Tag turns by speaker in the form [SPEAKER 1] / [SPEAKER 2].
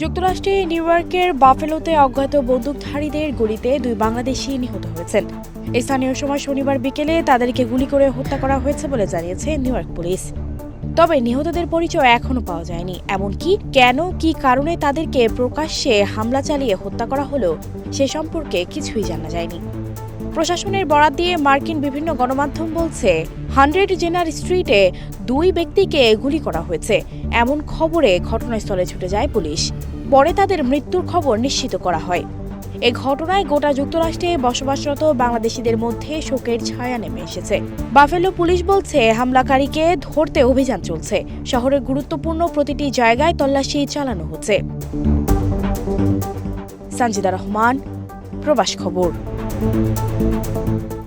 [SPEAKER 1] যুক্তরাষ্ট্রে নিউ ইয়র্কের বাফেলোতে অজ্ঞাত বন্দুকধারীদের গুলিতে দুই বাংলাদেশি নিহত হয়েছেন। স্থানীয় সময় শনিবার বিকেলে তাদেরকে গুলি করে হত্যা করা হয়েছে বলে জানিয়েছে নিউ ইয়র্ক পুলিশ। তবে নিহতদের পরিচয় এখনও পাওয়া যায়নি। এমনকি কেন, কি কারণে তাদেরকে প্রকাশ্যে হামলা চালিয়ে হত্যা করা হলো, সে সম্পর্কে কিছুই জানা যায়নি। প্রশাসনের বরাত দিয়ে মার্কিন বিভিন্ন গণমাধ্যম বলছে, হান্ড্রেড জেনার স্ট্রিটে দুই ব্যক্তিকে গুলি করা হয়েছে। এমন খবরে ঘটনাস্থলে ছুটে যায় পুলিশ। পরে তাদের মৃত্যুর খবর নিশ্চিত করা হয়। এ ঘটনায় গোটা যুক্তরাষ্ট্রে বসবাসরত বাংলাদেশিদের মধ্যে শোকের ছায়া নেমে এসেছে। বাফেলো পুলিশ বলছে, হামলাকারীকে ধরতে অভিযান চলছে। শহরের গুরুত্বপূর্ণ প্রতিটি জায়গায় তল্লাশি চালানো হচ্ছে। সঞ্জিদা রহমান, প্রবাস খবর। thank you